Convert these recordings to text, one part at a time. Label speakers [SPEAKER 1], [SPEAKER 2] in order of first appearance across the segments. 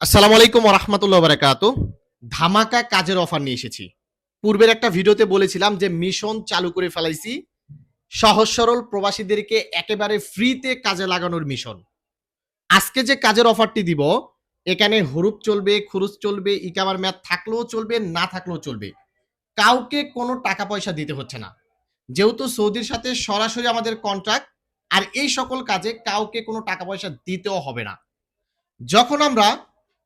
[SPEAKER 1] আসসালামু আলাইকুম রহমতুল্লাহ বারাকাতু ধামাকা কাজের অফার নিয়ে এসেছি। পূর্বের একটা ভিডিওতে বলেছিলাম যে মিশন চালু করে ফেলাইছি। সহজ সরল প্রবাসীদেরকে একেবারে ফ্রিতে কাজে লাগানোর মিশন আজকে যে কাজের অফারটি দিব, এখানে হরুপ চলবে, খুরুজ চলবে ইকাবার ম্যাথ থাকলেও চলবে, না থাকলেও চলবে। কাউকে কোনো টাকা পয়সা দিতে হচ্ছে না। যেহেতু সৌদির সাথে সরাসরি আমাদের কন্ট্রাক্ট আর এই সকল কাজে কাউকে কোনো টাকা পয়সা দিতেও হবে না। যখন আমরা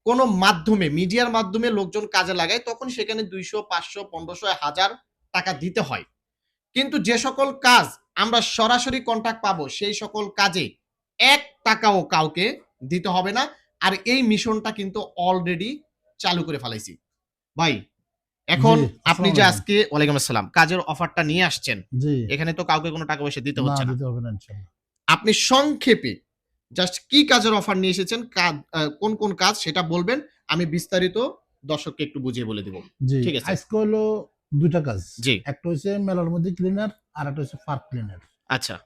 [SPEAKER 1] কোনো মাধ্যমে মিডিয়ার মাধ্যমে লোকজন কাজে লাগায় তখন সেখানে দুইশো পাঁচশো পনেরোশো হাজার টাকা দিতে হয়। কিন্তু যে সকল কাজ আমরা সরাসরি কন্ট্যাক্ট পাবো সেই সকল কাজে এক টাকাও কাউকে দিতে হবে না। আর এই মিশনটা কিন্তু অলরেডি চালু করে ফেলাইছি। ভাই এখন আপনি যে আজকে ওয়ালাইকুম আসসালাম কাজের অফারটা নিয়ে আসছেন এখানে তো কাউকে কোনো টাকা পয়সা দিতে হচ্ছে না। আপনি সংক্ষেপে জাস্ট কি কাজের অফার নিয়ে এসেছেন? কাজ কোন কোন কাজ সেটা বলবেন। আমি বিস্তারিত দর্শককে একটু বুঝিয়ে বলে দেব। ঠিক আছে।
[SPEAKER 2] আজকে হলো দুইটা কাজ।
[SPEAKER 1] জি।
[SPEAKER 2] একটা হচ্ছে মেলার মধ্যে ক্লিনার আর একটা হচ্ছে পার্ক ক্লিনার
[SPEAKER 1] আচ্ছা।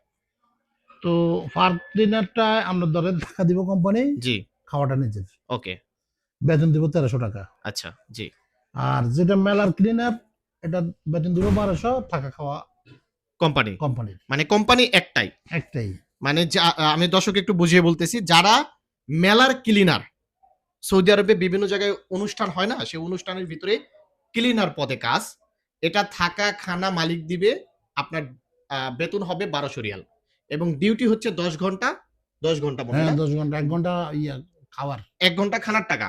[SPEAKER 2] তো পার্ক ক্লিনারটা আমরা ধরেন টাকা দিব কোম্পানি
[SPEAKER 1] জি।
[SPEAKER 2] খাওয়াটা নিজের।
[SPEAKER 1] ওকে।
[SPEAKER 2] বেতন দিব তেরোশো টাকা।
[SPEAKER 1] আচ্ছা জি।
[SPEAKER 2] আর যেটা মেলার ক্লিনার এটা বেতন দিব বারোশো টাকা খাওয়া
[SPEAKER 1] কোম্পানি
[SPEAKER 2] কোম্পানির
[SPEAKER 1] মানে কোম্পানি একটাই।
[SPEAKER 2] একটাই।
[SPEAKER 1] মানে আমি দর্শক একটু বুঝিয়ে বলতেছি যারা মেলার ক্লিনার সৌদি আরবে বিভিন্ন জায়গায় অনুষ্ঠান হয় না সেই অনুষ্ঠানের ভিতরে ক্লিনার পদে কাজ এটা থাকা খানা মালিক দিবে আপনার আহ, বেতন হবে বারোশো রিয়াল। এবং ডিউটি হচ্ছে দশ ঘণ্টা দশ ঘণ্টা হয়?
[SPEAKER 2] দশ ঘণ্টা এক ঘণ্টা খাওয়ার।
[SPEAKER 1] এক ঘণ্টা খানার টাকা।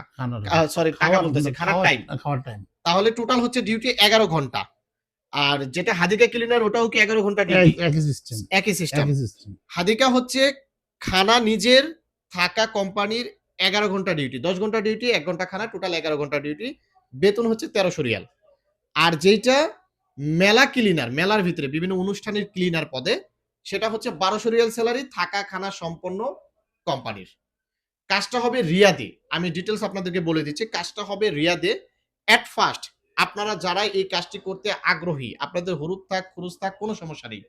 [SPEAKER 1] সরি টাকা বলতেছে খানার টাইম
[SPEAKER 2] খাওয়ার টাইম
[SPEAKER 1] তাহলে টোটাল হচ্ছে ডিউটি এগারো ঘণ্টা। আর যেটা হাদিকা ক্লিনার ওটাও কি এগারো
[SPEAKER 2] ঘণ্টা সিস্টেম
[SPEAKER 1] একই সিস্টেম হাদিকা হচ্ছে খানা নিজের থাকা কোম্পানির এগারো ঘণ্টা ডিউটি দশ ঘণ্টা ডিউটি এক ঘণ্টা খানা টোটাল এগারো ঘণ্টা ডিউটি বেতন হচ্ছে তেরোশো রিয়াল। আর যেইটা মেলা ক্লিনার মেলার ভিতরে বিভিন্ন অনুষ্ঠানের ক্লিনার পদে সেটা হচ্ছে বারোশো রিয়াল স্যালারি থাকা খানা সম্পন্ন কোম্পানির কাজটা হবে রিয়াদে। আমি ডিটেলস আপনাদেরকে বলে দিচ্ছি কাজটা হবে রিয়াদে। অ্যাট ফার্স্ট আপনারা যারা এই কাজটি করতে আগ্রহী আপনাদের হরুপ থাক খুরুজ থাক কোনো সমস্যা নেই।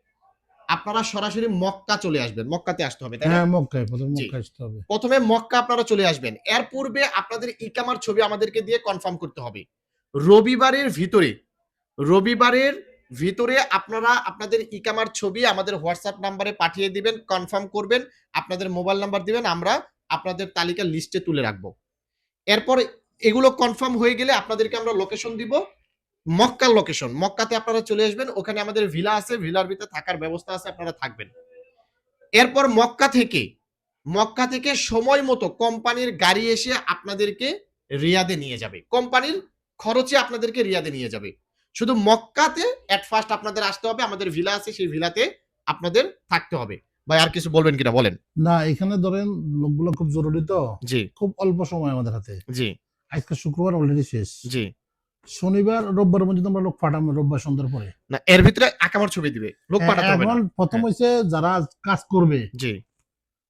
[SPEAKER 1] আপনারা সরাসরি মক্কা চলে আসবেন মক্কাতে আসতে হবে তাই না?
[SPEAKER 2] হ্যাঁ মক্কায় প্রথমে
[SPEAKER 1] জি।
[SPEAKER 2] মক্কায় আসতে হবে।
[SPEAKER 1] প্রথমে মক্কা আপনারা চলে আসবেন। এর পূর্বে আপনাদের ইকামার ছবি আমাদেরকে দিয়ে কনফার্ম করতে হবে। রবিবারের ভিতরে রবিবারের ভিতরে আপনারা আপনাদের ইকামার ছবি আমাদের হোয়াটসঅ্যাপ নাম্বারে পাঠিয়ে দিবেন কনফার্ম করবেন আপনাদের মোবাইল নাম্বার দিবেন আমরা আপনাদের তালিকা লিস্টে তুলে রাখব। এরপর এগুলো কনফার্ম হয়ে গেলে আপনাদেরকে আমরা লোকেশন দিব। মক্কার লোকেশন মক্কাতে আপনারা চলে আসবেন। ওখানে আমাদের ভিলা আছে ভিলার ভিতরে থাকার ব্যবস্থা আছে আপনারা থাকবেন। এরপর মক্কা থেকে মক্কা থেকে সময় মতো কোম্পানির গাড়ি এসে আপনাদেরকে রিয়াদে নিয়ে যাবে। কোম্পানির খরচে আপনাদেরকে রিয়াদে নিয়ে যাবে। শুধু মক্কাতে এট ফার্স্ট আপনাদের আসতে হবে আমাদের ভিলা আছে সেই ভিলাতে আপনাদের থাকতে হবে। ভাই আর কিছু বলবেন কিনা? বলেন।
[SPEAKER 2] না এখানে ধরেন লোকগুলো খুব জরুরি তো।
[SPEAKER 1] জি।
[SPEAKER 2] খুব অল্প সময় আমাদের হাতে।
[SPEAKER 1] জি।
[SPEAKER 2] আজকে শুক্রবার অলরেডি শেষ।
[SPEAKER 1] জি।
[SPEAKER 2] শনিবার রোববার মধ্যে আমরা লোক পাঠাবো রোববার সন্ধ্যার পরে।
[SPEAKER 1] না এর ভিতরে আকামার ছবি দিবে। লোক পাঠাতে হবে
[SPEAKER 2] এখন প্রথম
[SPEAKER 1] হ্যাঁ।
[SPEAKER 2] হয়েছে যারা কাজ করবে
[SPEAKER 1] জি।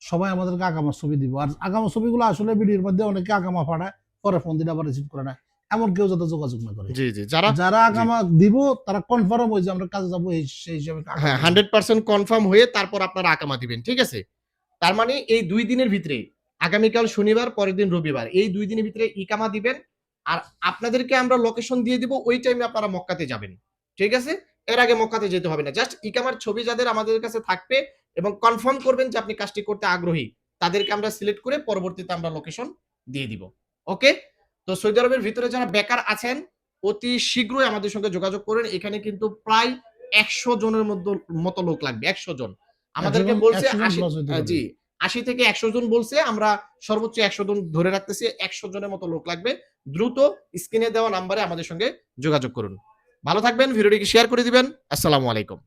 [SPEAKER 2] সবাই আমাদেরকে আগামার ছবি দিব। আর আগামার ছবিগুলো আসলে ভিডিওর মধ্যে অনেকে আগামা পাঠায় পরে ফোন দিলে আবার রিসিভ করে না এমন কেউ যাতে যোগাযোগ না করে।
[SPEAKER 1] জি জি যারা
[SPEAKER 2] যারা আগামা দিব তারা কনফার্ম হয়ে যে আমরা কাজে যাব সেই হিসাবে
[SPEAKER 1] হ্যাঁ। হান্ড্রেড পার্সেন্ট কনফার্ম হয়ে তারপর আপনারা আকামা দিবেন ঠিক আছে? তার মানে এই দুই দিনের ভিতরে আগামীকাল শনিবার পরের দিন রবিবার। এই দুই দিনের ভিতরে ইকামা দিবেন। আর আপনাদেরকে আমরা লোকেশন দিয়ে দিব ওই টাইমে আপনারা মক্কাতে যাবেন। ঠিক আছে? এর আগে মক্কাতে যেতে হবে না। জাস্ট ইকামার ছবি যাদের আমাদের কাছে থাকবে এবং কনফার্ম করবেন যে আপনি কাজটি করতে আগ্রহী তাদেরকে আমরা সিলেক্ট করে পরবর্তীতে আমরা লোকেশন দিয়ে দিব। ওকে তো সৌদি আরবের ভিতরে যারা বেকার আছেন অতি শীঘ্রই আমাদের সঙ্গে যোগাযোগ করেন। এখানে কিন্তু প্রায় একশো জনের মধ্যে মতো লোক লাগবে একশো জন। আমাদেরকে বলছে। জি আশি থেকে একশো জন বলছে, আমরা সর্বোচ্চ একশো জন ধরে রাখতেছি, একশো জনের মতো লোক লাগবে। দ্রুত স্ক্রিনে দেওয়া নাম্বারে আমাদের সঙ্গে যোগাযোগ করুন। ভালো থাকবেন, ভিডিওটিকে শেয়ার করে দিবেন। আসসালামু আলাইকুম।